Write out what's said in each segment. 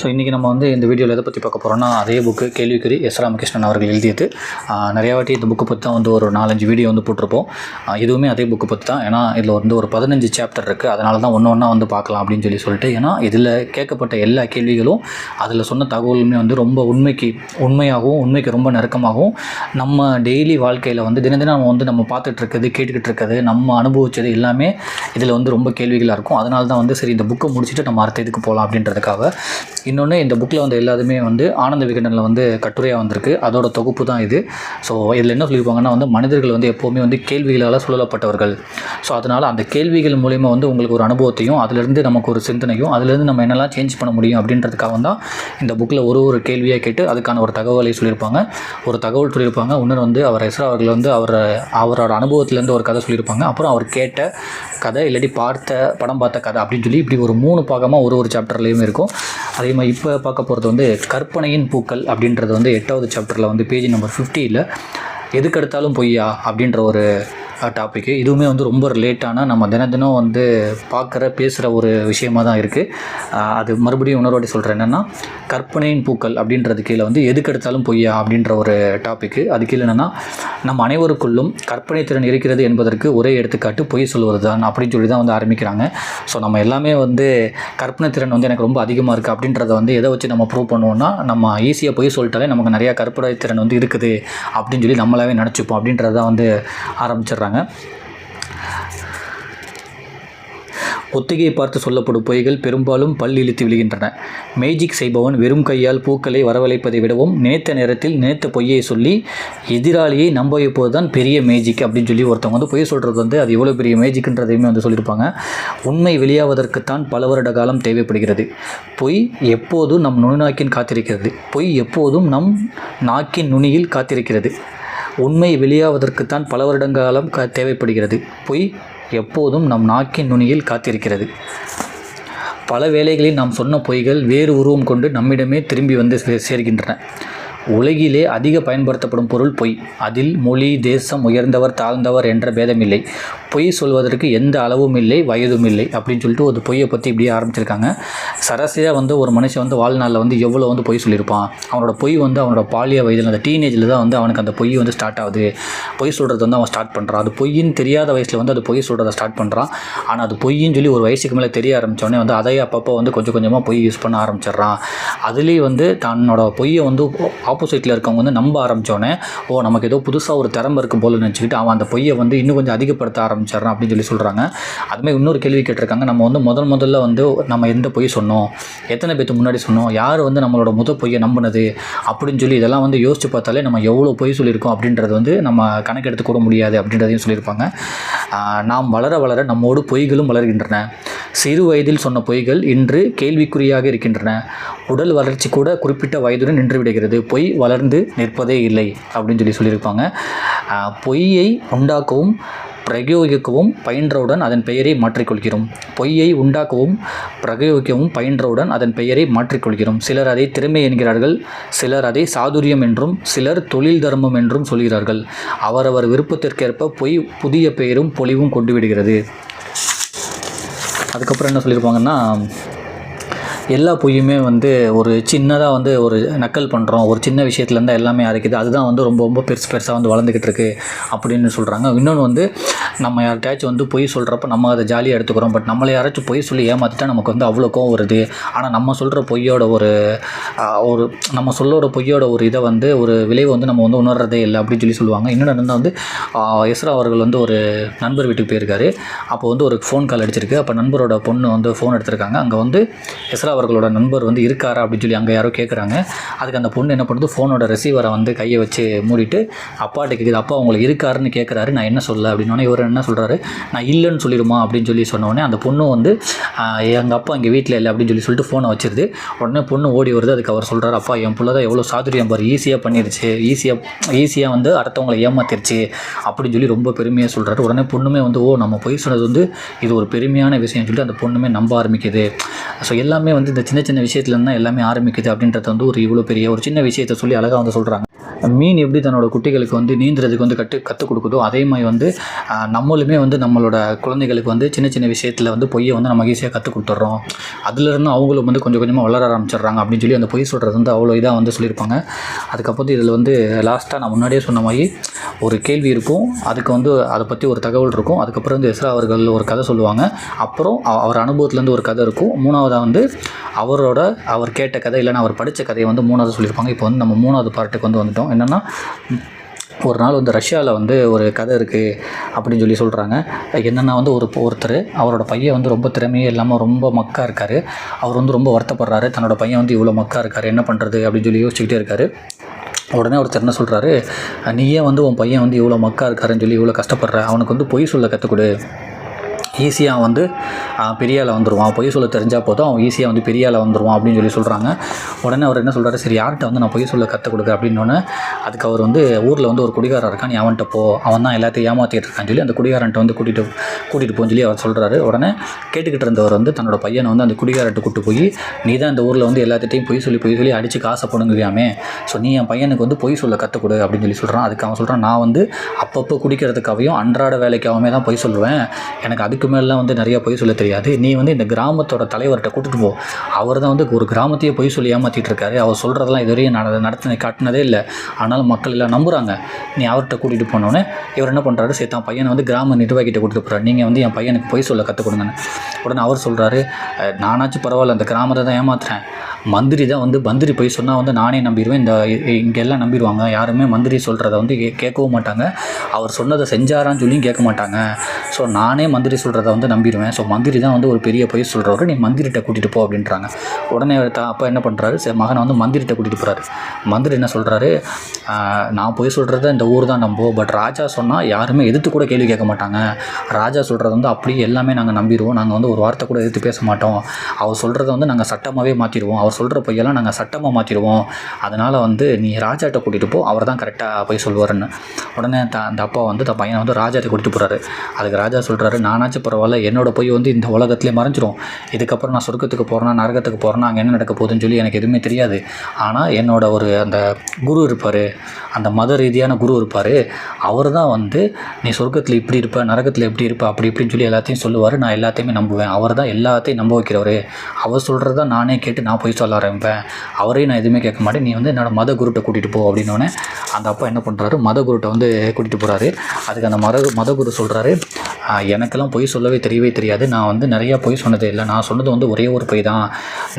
So இன்றைக்கி நம்ம வந்து இந்த வீடியோவில் எதை பற்றி பார்க்க போகிறோம்னா அதே புக்கு கேள்விக்குறி எஸ் ராமகிருஷ்ணன் அவர்கள் எழுதியது. நிறையா வாட்டி இந்த புக்கு பற்றி தான் வந்து ஒரு நாலஞ்சு வீடியோ வந்து போட்டிருப்போம். இதுவுமே அதே புக்கு பற்றி தான். ஏன்னா இதில் வந்து ஒரு பதினஞ்சு சாப்டர் இருக்குது அதனால தான் ஒன்று ஒன்றா வந்து பார்க்கலாம் அப்படின்னு சொல்லி சொல்லிட்டு ஏன்னா இதில் கேட்கப்பட்ட எல்லா கேள்விகளும் அதில் சொன்ன தகவலுமே வந்து ரொம்ப உண்மைக்கு உண்மையாகவும் உண்மைக்கு ரொம்ப நெருக்கமாகவும் நம்ம டெய்லி வாழ்க்கையில் வந்து தினம் தினம் நம்ம வந்து நம்ம பார்த்துட்டு இருக்கிறது கேட்டுக்கிட்டு இருக்கிறது நம்ம அனுபவிச்சது எல்லாமே இதில் வந்து ரொம்ப கேள்விகளாக இருக்கும். அதனால தான் வந்து சரி இந்த புக்கை முடிச்சுட்டு நம்ம அடுத்த இதுக்கு போகலாம் அப்படின்றதுக்காக. இன்னொன்று இந்த புக்கில் வந்து எல்லாத்துமே வந்து ஆனந்த விகடனில் வந்து கட்டுரையாக வந்திருக்கு. அதோட தொகுப்பு தான் இது. ஸோ இதில் என்ன சொல்லியிருப்பாங்கன்னா வந்து மனிதர்கள் வந்து எப்போவுமே வந்து கேள்விகளால் சுழலப்பட்டவர்கள். ஸோ அதனால் அந்த கேள்விகள் மூலிமா வந்து உங்களுக்கு ஒரு அனுபவத்தையும் அதிலிருந்து நமக்கு ஒரு சிந்தனையும் அதிலிருந்து நம்ம என்னெல்லாம் சேஞ்ச் பண்ண முடியும் அப்படின்றதுக்காக தான் இந்த புக்கில் ஒரு ஒரு கேள்வியாக கேட்டு அதுக்கான ஒரு தகவலை சொல்லியிருப்பாங்க. ஒரு தகவல் சொல்லியிருப்பாங்க. இன்னொன்று வந்து அவர் எஸ்ரா அவர்கள் வந்து அவர் அவரோட அனுபவத்திலேருந்து ஒரு கதை சொல்லியிருப்பாங்க. அப்புறம் அவர் கேட்ட கதை இல்லாட்டி பார்த்த படம் பார்த்த கதை அப்படின்னு சொல்லி இப்படி ஒரு மூணு பாகமாக ஒரு ஒரு சாப்டர்லேயுமே இருக்கும். அதே மாதிரி இப்போ பார்க்க போகிறது வந்து கற்பனையின் பூக்கள் அப்படின்றது வந்து எட்டாவது சாப்டரில் வந்து பேஜ் நம்பர் ஃபிஃப்டியில் எதுக்கெடுத்தாலும் பொய்யா அப்படின்ற ஒரு டாப்பிக்கு இதுவுமே வந்து ரொம்ப ரிலேட்டான நம்ம தினம் தினம் வந்து பார்க்குற பேசுகிற ஒரு விஷயமா தான் இருக்குது அது மறுபடியும் இன்னொரு சொல்கிறேன் என்னென்னா கற்பனையின் பூக்கள் அப்படின்றது கீழே வந்து எதுக்கெடுத்தாலும் பொய்யா அப்படின்ற ஒரு டாப்பிக்கு அது கீழே என்னென்னா நம்ம அனைவருக்குள்ளும் கற்பனை திறன் இருக்கிறது என்பதற்கு ஒரே எடுத்துக்காட்டு பொய் சொல்வது தான் அப்படின்னு சொல்லி தான் வந்து ஆரம்பிக்கிறாங்க. ஸோ நம்ம எல்லாமே வந்து கற்பனை திறன் வந்து எனக்கு ரொம்ப அதிகமாக இருக்குது அப்படின்றத வந்து எதை வச்சு நம்ம ப்ரூவ் பண்ணுவோம்னா நம்ம ஈஸியாக பொய் சொல்லிட்டாலே நமக்கு நிறையா கற்பனை திறன் வந்து இருக்குது அப்படின்னு சொல்லி நம்மளாவே நினச்சிப்போம் அப்படின்றத வந்து ஆரம்பிச்சிடுறாங்க. ஒத்திகையை பார்த்து சொல்லப்படும் பொய்கள் பெரும்பாலும் பல் இழுத்து விழுகின்றன. மேஜிக் செய்பவன் வெறும் கையால் பூக்களை வரவழைப்பதை விடவும் நினைத்த நேரத்தில் நினைத்த பொய்யை சொல்லி எதிராளியை நம்ப வைப்பது தான் பெரிய மேஜிக் அப்படின்னு சொல்லி ஒருத்தவங்க வந்து பொய் சொல்கிறது வந்து அது எவ்வளோ பெரிய மேஜிக்ன்றதையுமே வந்து சொல்லியிருப்பாங்க. உண்மை வெளியாவதற்குத்தான் பல வருட காலம் தேவைப்படுகிறது. பொய் எப்போதும் நம் நுண்ணாக்கின் காத்திருக்கிறது. பொய் எப்போதும் நம் நாக்கின் நுனியில் காத்திருக்கிறது. உண்மை வெளியாவதற்குத்தான் பல வருடங்காலம் கா தேவைப்படுகிறது. பொய் எப்போதும் நம் நாக்கின் நுனியில் காத்திருக்கிறது. பல வேளைகளில் நாம் சொன்ன பொய்கள் வேறு உருவம் கொண்டு நம்மிடமே திரும்பி வந்து சே- சேர்கின்றன. உலகிலே அதிக பயன்படுத்தப்படும் பொருள் பொய். அதில் மொழி தேசம் உயர்ந்தவர் தாழ்ந்தவர் என்ற பேதமில்லை. பொய் சொல்வதற்கு எந்த அளவும் இல்லை வயதும் இல்லை அப்படின்னு சொல்லிட்டு ஒரு பொய்யை பற்றி இப்படியே ஆரம்பிச்சிருக்காங்க. சராசரியாக வந்து ஒரு மனுஷன் வந்து வாழ்நாளில் வந்து எவ்வளோ வந்து பொய் சொல்லியிருப்பான். அவனோட பொய் வந்து அவனோட பாலிய வயதில் அந்த டீனேஜில் தான் வந்து அவனுக்கு அந்த பொய் வந்து ஸ்டார்ட் ஆகுது. பொய் சொல்கிறது வந்து அவன் ஸ்டார்ட் பண்ணுறான் அது பொய்ன்னு தெரியாத வயசில் வந்து அது பொய் சொல்கிறத ஸ்டார்ட் பண்ணுறான் ஆனால் அது பொய்ன்னு சொல்லி ஒரு வயசுக்கு மேலே தெரிய ஆரம்பித்தோடனே வந்து அதை அப்பப்போ வந்து கொஞ்சம் கொஞ்சமாக பொய் யூஸ் பண்ண ஆரம்பிச்சிடுறான். அதுலேயும் வந்து தன்னோட பொய்யை வந்து ஆப்போசிட்டில் இருக்கவங்க வந்து நம்ப ஆரம்பித்தோடனே ஓ நமக்கு ஏதோ புதுசாக ஒரு திறமை இருக்கும் போல நினச்சிக்கிட்டு அவன் அந்த பொய்யை வந்து இன்னும் கொஞ்சம் அதிகப்படுத்த ஆரம்பிச்சிடுறான் அப்படின்னு சொல்லி சொல்கிறாங்க அதுமாதிரி இன்னொரு கேள்வி கேட்டிருக்காங்க. நம்ம வந்து முதல் முதல்ல வந்து நம்ம எந்த பொய் சொன்னோம்? எத்தனை பேத்துக்கு முன்னாடி சொன்னோம்? யார் வந்து நம்மளோட முத பொய்யை நம்பினது? அப்படின்னு சொல்லி இதெல்லாம் வந்து யோசிச்சு பார்த்தாலே நம்ம எவ்வளோ பொய் சொல்லியிருக்கோம் அப்படின்றது வந்து நம்ம கணக்கெடுத்து கூட முடியாது அப்படின்றதையும் சொல்லியிருப்பாங்க. நாம் வளர வளர நம்மோடு பொய்களும் வளர்கின்றன. சிறு வயதில் சொன்ன பொய்கள் இன்று கேள்விக்குறியாக இருக்கின்றன. உடல் வளர்ச்சி கூட குறிப்பிட்ட வயதுடன் நின்று விடுகிறது. பொய் வளர்ந்து நிற்பதே இல்லை அப்படின்னு சொல்லி சொல்லியிருப்பாங்க. பொய்யை உண்டாக்கவும் பிரயோகிக்கவும் பயின்றவுடன் அதன் பெயரை மாற்றிக்கொள்கிறோம். பொய்யை உண்டாக்கவும் பிரயோகிக்கவும் பயின்றவுடன் அதன் பெயரை மாற்றிக்கொள்கிறோம். சிலர் அதை திறமை என்கிறார்கள் சிலர் அதை சாதுரியம் என்றும் சிலர் தொழில் தர்மம் என்றும் சொல்கிறார்கள். அவரவர் விருப்பத்திற்கேற்ப பொய் புதிய பெயரும் பொலிவும் கொண்டு விடுகிறது அதுக்கப்புறம் என்ன சொல்லியிருப்பாங்கன்னா எல்லா பொய்யுமே வந்து ஒரு சின்னதாக வந்து ஒரு நக்கல் பண்ணுறோம் ஒரு சின்ன விஷயத்துலேருந்து எல்லாமே அரைக்குது. அதுதான் வந்து ரொம்ப ரொம்ப பெருசு பெருசாக வந்து வளர்ந்துக்கிட்டு இருக்கு அப்படின்னு சொல்கிறாங்க இன்னொன்று வந்து நம்ம யார்கிட்டயாச்சும் வந்து பொய் சொல்கிறப்ப நம்ம அதை ஜாலியாக எடுத்துக்கிறோம். பட் நம்மளை யாராச்சும் பொய் சொல்லி ஏமாற்றிட்டா நமக்கு வந்து அவ்வளோ கோவம் வருது. ஆனால் நம்ம சொல்கிற பொய்யோட ஒரு ஒரு நம்ம சொல்லோட பொய்யோட ஒரு இதை வந்து ஒரு விளைவை வந்து நம்ம வந்து உணர்றதே இல்லை அப்படின்னு சொல்லி சொல்லுவாங்க. இன்னொன்று வந்து எஸ்ரா அவர்கள் வந்து ஒரு நண்பர் வீட்டுக்கு போயிருக்காரு. அப்போ வந்து ஒரு ஃபோன் கால் அடிச்சிருக்கு. அப்போ நண்பரோட பொண்ணு வந்து ஃபோன் எடுத்திருக்காங்க. அங்கே வந்து எஸ்ரா அவர்களோட நண்பர் வந்து இருக்காரா அப்படின்னு சொல்லி அங்கே யாரோ கேட்குறாங்க அதுக்கு அந்த பொண்ணு என்ன பண்ணுது? ஃபோனோட ரிசீவரை வந்து கையை வச்சு மூடிட்டு அப்பாட்ட கேட்குது அப்பா உங்களுக்கு இருக்காருன்னு கேட்குறாரு நான் என்ன சொல்ல? அப்படின்னோடனே இவர் என்ன சொல்கிறாரு நான் இல்லைன்னு சொல்லிடுமா? அப்படின்னு சொல்லி சொன்னோடனே அந்த பொண்ணு வந்து எங்கள் அப்பா இங்கே வீட்டில் இல்லை அப்படின்னு சொல்லி சொல்லிட்டு ஃபோனை வச்சிருது. உடனே பொண்ணு ஓடி வருது. அதுக்கு அவர் சொல்கிறார் அப்பா என் பிள்ளை தான் எவ்வளோ சாதுரியம் பாரு. ஈஸியாக பண்ணிருச்சு. ஈஸியாக ஈஸியாக வந்து அடுத்தவங்களை ஏமாத்திருச்சு அப்படின்னு சொல்லி ரொம்ப பெருமையாக சொல்கிறாரு உடனே பொண்ணுமே வந்து ஓ நம்ம பொய் சொன்னது வந்து இது ஒரு பெருமையான விஷயம் சொல்லிட்டு அந்த பொண்ணுமே நம்ப ஆரம்பிக்குது. ஸோ எல்லாமே வந்து இந்த சின்ன சின்ன விஷயத்துலேருந்து தான் எல்லாமே ஆரம்பிக்குது அப்படின்றத வந்து ஒரு இவ்வளோ பெரிய ஒரு சின்ன விஷயத்தை சொல்லி அழகாக வந்து சொல்கிறாங்க மீன் எப்படி தன்னோட குட்டிகளுக்கு வந்து நீந்துறதுக்கு வந்து கட்டு கற்றுக் கொடுக்குதோ அதே மாதிரி வந்து நம்மளுமே வந்து நம்மளோட குழந்தைகளுக்கு வந்து சின்ன சின்ன விஷயத்தில் வந்து பொய்யை வந்து நம்ம ஈஸியாக கற்றுக் கொடுத்துட்றோம். அதுலேருந்து அவங்களும் வந்து கொஞ்சம் கொஞ்சமாக வளர ஆரம்பிச்சிடுறாங்க அப்படின்னு சொல்லி அந்த பொய் சொல்கிறது வந்து அவ்வளோ இதாக வந்து சொல்லியிருப்பாங்க. அதுக்கப்புறம் இதில் வந்து லாஸ்ட்டாக நான் முன்னாடியே சொன்ன மாதிரி ஒரு கேள்வி இருக்கும். அதுக்கு வந்து அதை பற்றி ஒரு தகவல் இருக்கும். அதுக்கப்புறம் வந்து எஸ்ரா அவர்கள் ஒரு கதை சொல்லுவாங்க. அப்புறம் அவ- அவர் அனுபவத்துலேருந்து ஒரு கதை இருக்கும். மூணாவதாக வந்து அவரோட அவர் கேட்ட கதை இல்லைன்னா அவர் படித்த கதையை வந்து மூணாவது சொல்லியிருப்பாங்க. இப்போ வந்து நம்ம மூணாவது பார்ட்டுக்கு வந்து வந்துட்டோம். என்னென்னா ஒரு நாள் வந்து ரஷ்யாவில் வந்து ஒரு கதை இருக்குது அப்படின்னு சொல்லி சொல்கிறாங்க என்னென்னா வந்து ஒரு ஒருத்தர் அவரோட பையன் வந்து ரொம்ப திறமையே இல்லாமல் ரொம்ப மக்கா இருக்கார். அவர் வந்து ரொம்ப வருத்தப்படுறாரு. தன்னோட பையன் வந்து இவ்வளோ மக்கா இருக்கார் என்ன பண்ணுறது அப்படின்னு சொல்லி யோசிச்சுக்கிட்டே இருக்காரு. உடனே ஒருத்தர் என்ன சொல்கிறாரு நீயே வந்து உன் பையன் வந்து இவ்வளோ மக்கா இருக்காருன்னு சொல்லி இவ்வளோ கஷ்டப்படுற? அவனுக்கு வந்து பொய் சொல்ல கற்றுக் கொடு. ஈஸியாக வந்து ஆ, பெரிய வந்துடுவான் பொய் சொல்ல தெரிஞ்சால் போதும் அவன் ஈஸியாக வந்து பெரிய வந்துடுவான் அப்படின்னு சொல்லி சொல்கிறாங்க உடனே அவர் என்ன சொல்கிறாரு சரி யார்கிட்ட வந்து நான் பொய் சொல்ல கற்றுக் கொடுக்க அப்படின்னோடனே அதுக்கு அவர் வந்து ஊரில் வந்து ஒரு குடிகாரர் இருக்கான் நீ அவன்கிட்ட போ அவன் தான் எல்லாத்தையும் ஏமாற்றிட்டு இருக்கான்னு சொல்லி அந்த குடிகாரன்ட்ட வந்து கூட்டிகிட்டு கூட்டிகிட்டு போன்னு சொல்லி அவர் சொல்கிறாரு உடனே கேட்டுக்கிட்டு இருந்தவர் வந்து தன்னோட பையனை வந்து அந்த குடிகாரன்ட்ட கூட்டு போய் நீ தான் இந்த ஊரில் வந்து எல்லாத்திட்டையும் பொய் சொல்லி பொய் சொல்லி அடித்து காசை போடுங்கிறியாமே? ஸோ நீ என் பையனுக்கு வந்து பொய் சொல்ல கற்றுக் கொடு அப்படின்னு சொல்லி சொல்கிறான் அதுக்கு அவன் சொல்கிறான் நான் வந்து அப்பப்போ குடிக்கிறதுக்காகவும் அன்றாட வேலைக்காகவுமே தான் பொய் சொல்லுவேன். எனக்கு அதுக்கு மேலாம் வந்து நிறையா பொய் சொல்ல தெரியாது. நீ வந்து இந்த கிராமத்தோட தலைவர்கிட்ட கூட்டிட்டு போ. அவர் தான் வந்து ஒரு கிராமத்தையே பொய் சொல்லி ஏமாற்றிட்டு இருக்காரு. அவர் சொல்கிறதெல்லாம் இதுவரையும் நட நடத்தின காட்டினதே இல்லை. ஆனாலும் மக்கள் எல்லாம் நம்புகிறாங்க நீ அவர்கிட்ட கூட்டிகிட்டு போனோடனே இவர் என்ன பண்ணுறாரு சரி தான் பையனை வந்து கிராம நிர்வாகிட்ட கூட்டிட்டு போகிறார் நீங்கள் வந்து என் பையனுக்கு பொய் சொல்ல கற்றுக் கொடுங்கன்னு. உடனே அவர் சொல்கிறாரு நானாச்சும் பரவாயில்ல. அந்த கிராமத்தை தான் ஏமாத்துறேன். மந்திரி தான் வந்து மந்திரி போய் சொன்னால் வந்து நானே நம்பிடுவேன் இந்த இங்கே எல்லாம் நம்பிடுவாங்க. யாருமே மந்திரி சொல்கிறத வந்து கேட்கவும் மாட்டாங்க. அவர் சொன்னதை செஞ்சாரான்னு சொல்லியும் கேட்க மாட்டாங்க. ஸோ நானே மந்திரி சொல்கிறத வந்து நம்பிடுவேன் ஸோ மந்திரி தான் வந்து ஒரு பெரிய பொய் சொல்கிறவர் நீ மந்திரிட்ட கூட்டிகிட்டு போ அப்படின்றாங்க. உடனே அப்போ அப்பா என்ன பண்ணுறாரு சரி மகனை வந்து மந்திரிட்ட கூட்டிகிட்டு போகிறாரு மந்திரி என்ன சொல்கிறாரு நான் போய் சொல்கிறத இந்த ஊர் தான் நம்புவோம் பட் ராஜா சொன்னால் யாருமே எதிர்த்து கூட கேள்வி கேட்க மாட்டாங்க. ராஜா சொல்கிறத வந்து அப்படியே எல்லாமே நாங்கள் நம்பிடுவோம். நாங்கள் வந்து ஒரு வார்த்தை கூட எதிர்த்து பேச மாட்டோம். அவர் சொல்கிறத வந்து நாங்கள் சட்டமாகவே மாற்றிடுவோம் அவர் சொல்கிற பொய்யெல்லாம் நாங்கள் சட்டமாக மாற்றிடுவோம் அதனால் வந்து நீ ராஜாட்ட கூட்டிகிட்டு போ அவர் தான் கரெக்டாக போய் சொல்லுவாருன்னு. உடனே த அந்த அப்பா வந்து தன் பையனை வந்து ராஜாட்ட கூட்டிட்டு போகிறாரு அதுக்கு ராஜா சொல்கிறாரு நானாச்சும் பரவாயில்ல என்னோட பொய் வந்து இந்த உலகத்திலே மறைஞ்சிரும். இதுக்கப்புறம் நான் சொர்க்கத்துக்கு போகிறேன்னா நரகத்துக்கு போகிறேன்னா அங்கே என்ன நடக்க போகுதுன்னு சொல்லி எனக்கு எதுவுமே தெரியாது. ஆனால் என்னோட ஒரு அந்த குரு இருப்பார் அந்த மத ரீதியான குரு இருப்பார். அவர் தான் வந்து நீ சொர்க்கத்தில் இப்படி இருப்ப நரகத்தில் எப்படி இருப்ப அப்படி இப்படின்னு சொல்லி எல்லாத்தையும் சொல்லுவார். நான் எல்லாத்தையுமே நம்புவேன். அவர் தான் எல்லாத்தையும் நம்ப வைக்கிறவர். அவர் சொல்கிறத நானே கேட்டு நான் போய் சொல்ல ஆரம்பிப்பேன் அவரையும் நான் எதுவுமே கேட்க மாட்டேன். நீ வந்து என்னோடய மத குருட்டை கூட்டிகிட்டு போ அப்படின்னோடனே அந்த அப்பா என்ன பண்ணுறாரு மத குருட்டை வந்து கூட்டிகிட்டு போகிறாரு அதுக்கு அந்த மத மத குரு சொல்கிறாரு எனக்கெல்லாம் பொய் சொல்லவே தெரியவே தெரியாது. நான் வந்து நிறையா பொய் சொன்னதே இல்லை. நான் சொன்னது வந்து ஒரே ஒரு பொய் தான்.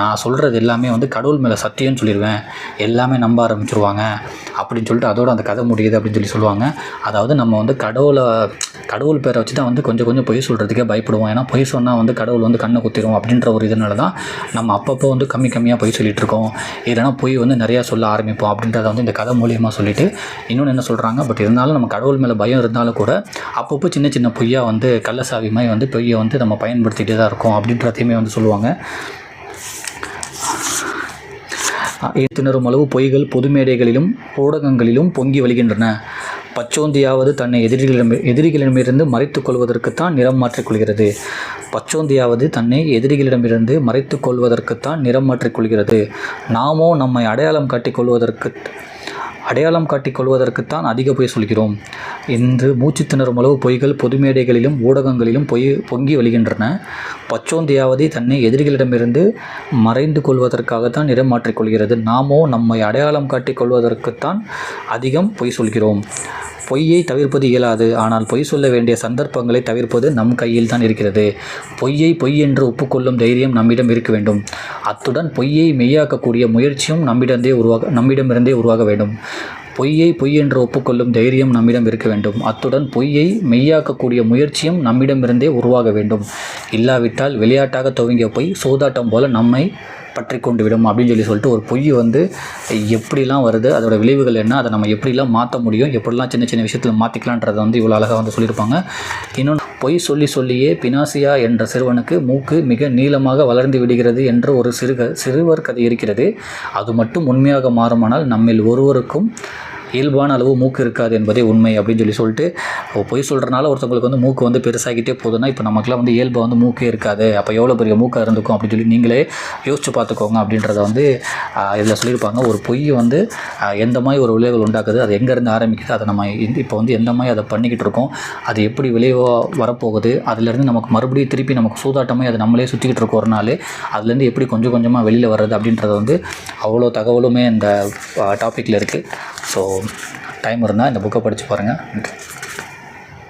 நான் சொல்கிறது எல்லாமே வந்து கடவுள் மேலே சத்தியம்னு சொல்லிடுவேன். எல்லாமே நம்ப ஆரம்பிச்சிருவாங்க. அப்படின்னு சொல்லிட்டு அதோட அந்த கதை முடியுது அப்படின்னு சொல்லி சொல்லுவாங்க. அதாவது நம்ம வந்து கடவுளை கடவுள் பேரை வச்சு தான் வந்து கொஞ்சம் கொஞ்சம் பொய் சொல்கிறதுக்கே பயப்படுவோம். ஏன்னா பொய் சொன்னால் வந்து கடவுள் வந்து கண்ணை குத்திரும் அப்படின்ற ஒரு இதனால தான் நம்ம அப்பப்போ வந்து கம்மி கம்மியாக பொய் சொல்லிட்டு இருக்கோம். இல்லைன்னா பொய் வந்து நிறையா சொல்ல ஆரம்பிப்போம் அப்படின்றத வந்து இந்த கதை மூலியமாக சொல்லிட்டு இன்னொன்று என்ன சொல்கிறாங்க பட் இருந்தாலும் நம்ம கடவுள் மேலே பயம் இருந்தாலும் கூட அப்பப்போ சின்ன சின்ன பொய்யாக வந்து கள்ளசாவி மாதிரி வந்து பொய்யை வந்து நம்ம பயன்படுத்திகிட்டே தான் இருக்கோம் அப்படின்றதையுமே வந்து சொல்லுவாங்க. திணறும் அளவு பொய்கள் பொது மேடைகளிலும் ஊடகங்களிலும் பொங்கி வழிகின்றன. பச்சோந்தியாவது தன்னை எதிரிகளிடம் எதிரிகளிடமிருந்து மறைத்துக் கொள்வதற்குத்தான் நிறம் மாற்றிக்கொள்கிறது பச்சோந்தியாவது தன்னை எதிரிகளிடமிருந்து மறைத்துக் கொள்வதற்குத்தான் நிறம் மாற்றிக்கொள்கிறது நாமோ நம்மை அடையாளம் காட்டிக் கொள்வதற்கு அடையாளம் காட்டிக் கொள்வதற்குத்தான் அதிக பொய் சொல்கிறோம். இன்று மூச்சு திணறும் அளவு பொய்கள் பொது மேடைகளிலும் ஊடகங்களிலும் பொய் பொங்கி வழிகின்றன. பச்சோந்தியாவதி தன்னை எதிரிகளிடமிருந்து மறைந்து கொள்வதற்காகத்தான் இடம் மாற்றிக்கொள்கிறது நாமோ நம்மை அடையாளம் காட்டிக் கொள்வதற்குத்தான் அதிகம் பொய் சொல்கிறோம். பொய்யை தவிர்ப்பது இயலாது. ஆனால் பொய் சொல்ல வேண்டிய சந்தர்ப்பங்களை தவிர்ப்பது நம் கையில் தான் இருக்கிறது. பொய்யை பொய் என்று ஒப்புக்கொள்ளும் தைரியம் நம்மிடம் இருக்க வேண்டும். அத்துடன் பொய்யை மெய்யாக்கக்கூடிய முயற்சியும் நம்மிடந்தே உருவாக நம்மிடமிருந்தே உருவாக வேண்டும். பொய்யை பொய் என்று ஒப்புக்கொள்ளும் தைரியம் நம்மிடம் இருக்க வேண்டும். அத்துடன் பொய்யை மெய்யாக்கக்கூடிய முயற்சியும் நம்மிடமிருந்தே உருவாக வேண்டும். இல்லாவிட்டால் விளையாட்டாக துவங்கிய பொய் சூதாட்டம் போல நம்மை பற்றி கொண்டு விடும் அப்படின்னு சொல்லி சொல்லிட்டு ஒரு பொய் வந்து எப்படிலாம் வருது அதோட விளைவுகள் என்ன அதை நம்ம எப்படிலாம் மாற்ற முடியும் எப்படிலாம் சின்ன சின்ன விஷயத்தில் மாற்றிக்கலான்றதை வந்து இவ்வளோ அழகாக வந்து சொல்லியிருப்பாங்க. இன்னொன்று பொய் சொல்லி சொல்லியே பினாசியா என்ற சிறுவனுக்கு மூக்கு மிக நீளமாக வளர்ந்து விடுகிறது என்ற ஒரு சிறுக சிறுவர் கதை இருக்கிறது. அது மட்டும் உண்மையாக மாறுமானால் நம்மில் ஒருவருக்கும் இயல்பான அளவு மூக்கு இருக்காது என்பதே உண்மை அப்படின்னு சொல்லி சொல்லிட்டு பொய் சொல்கிறனால ஒருத்தவங்களுக்கு வந்து மூக்கு வந்து பெருசாகிட்டே போகுதுன்னா இப்போ நமக்குலாம் வந்து இயல்பாக வந்து மூக்கே இருக்காது. அப்போ எவ்வளோ பெரிய மூக்காக இருந்துக்கும் அப்படின்னு சொல்லி நீங்களே யோசிச்சு பார்த்துக்கோங்க அப்படின்றத வந்து இதில் சொல்லியிருப்பாங்க. ஒரு பொய் வந்து எந்த மாதிரி ஒரு விளைவுகள் உண்டாக்குது அது எங்கேருந்து ஆரம்பிக்குது அதை நம்ம இப்போ வந்து எந்த மாதிரி அதை பண்ணிக்கிட்டு இருக்கோம் அது எப்படி விளைவாக வரப்போகுது அதுலேருந்து நமக்கு மறுபடியும் திருப்பி நமக்கு சூதாட்டமே அது நம்மளே சுற்றிக்கிட்டு இருக்கோம் ஒரு நாள் அதுலேருந்து எப்படி கொஞ்சம் கொஞ்சமாக வெளியில் வர்றது அப்படின்றது வந்து அவ்வளோ தகவலுமே இந்த டாப்பிக்கில் இருக்குது ஸோ டைம் இருந்தால் இந்த புக்கை படித்து பாருங்கள் நன்றி